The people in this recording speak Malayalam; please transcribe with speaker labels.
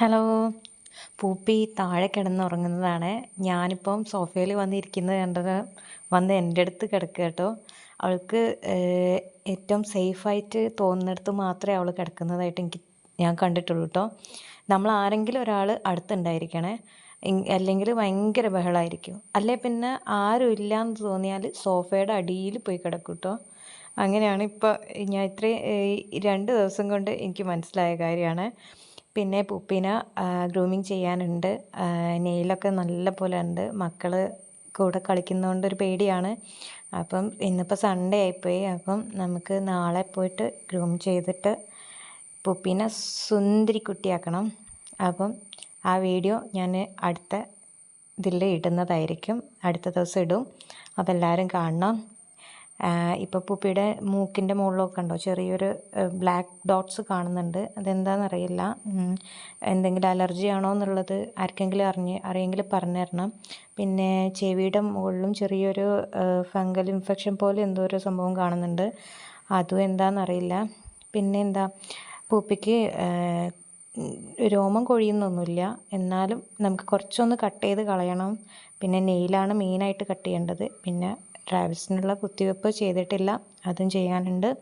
Speaker 1: ഹലോ. പൂപ്പി താഴെ കിടന്നുറങ്ങുന്നതാണ് ഞാനിപ്പം സോഫയിൽ വന്നിരിക്കുന്നത് കണ്ടത് വന്ന് എന്റെ അടുത്ത് കിടക്കുക കേട്ടോ. അവൾക്ക് ഏറ്റവും സേഫായിട്ട് തോന്നുന്നിടത്ത് മാത്രമേ അവൾ കിടക്കുന്നതായിട്ട് എനിക്ക് ഞാൻ കണ്ടിട്ടുള്ളൂ കേട്ടോ. നമ്മൾ ആരെങ്കിലും ഒരാൾ അടുത്തുണ്ടായിരിക്കണേ. അല്ലെങ്കിൽ ഭയങ്കര ബഹളമായിരിക്കും അല്ലെ പിന്നെ ആരും ഇല്ല എന്ന് തോന്നിയാൽ സോഫയുടെ അടിയിൽ പോയി കിടക്കും കേട്ടോ. അങ്ങനെയാണ് ഇപ്പോൾ ഞാൻ ഇത്രയും രണ്ട് ദിവസം കൊണ്ട് എനിക്ക് മനസ്സിലായ കാര്യമാണ്. പിന്നെ പുപ്പിന ഗ്രൂമിങ് ചെയ്യാനുണ്ട്. നെയിലൊക്കെ നല്ല പോലെ ഉണ്ട് മക്കൾ കൂടെ കളിക്കുന്നതുകൊണ്ട് ഒരു പേടിയാണ്. അപ്പം ഇന്നിപ്പോൾ സൺഡേ ആയിപ്പോയി. അപ്പം നമുക്ക് നാളെ പോയിട്ട് ഗ്രൂം ചെയ്തിട്ട് പുപ്പിനെ സുന്ദരി കുട്ടിയാക്കണം അപ്പം ആ വീഡിയോ ഞാൻ അടുത്ത ഇതിൽ ഇടുന്നതായിരിക്കും. അടുത്ത ദിവസം ഇടും. അപ്പോൾ എല്ലാവരും കാണണം. ഇപ്പോൾ പുപ്പിയുടെ മൂക്കിന്റെ മുകളിലൊക്കെ ഉണ്ടോ ചെറിയൊരു ബ്ലാക്ക് ഡോട്ട്സ് കാണുന്നുണ്ട്. അതെന്താണെന്നറിയില്ല എന്തെങ്കിലും അലർജി ആണോ എന്നുള്ളത് ആർക്കെങ്കിലും അറിഞ്ഞ് അറിയെങ്കിൽ പറഞ്ഞു തരണം. പിന്നെ ചെവിയുടെ മുകളിലും ചെറിയൊരു ഫംഗൽ ഇൻഫെക്ഷൻ പോലെ എന്തോ ഒരു സംഭവം കാണുന്നുണ്ട്. അതും എന്താണെന്നറിയില്ല പിന്നെ എന്താ പൂപ്പിക്ക് രോമം കൊഴിയുന്നൊന്നുമില്ല. എന്നാലും നമുക്ക് കുറച്ചൊന്ന് കട്ട് ചെയ്ത് കളയണം. പിന്നെ നെയിലാണ് മെയിനായിട്ട് കട്ട് ചെയ്യേണ്ടത്. പിന്നെ ട്രാവൽസിനുള്ള കുത്തിവെപ്പ് ചെയ്തിട്ടില്ല. അതും ചെയ്യാനുണ്ട്.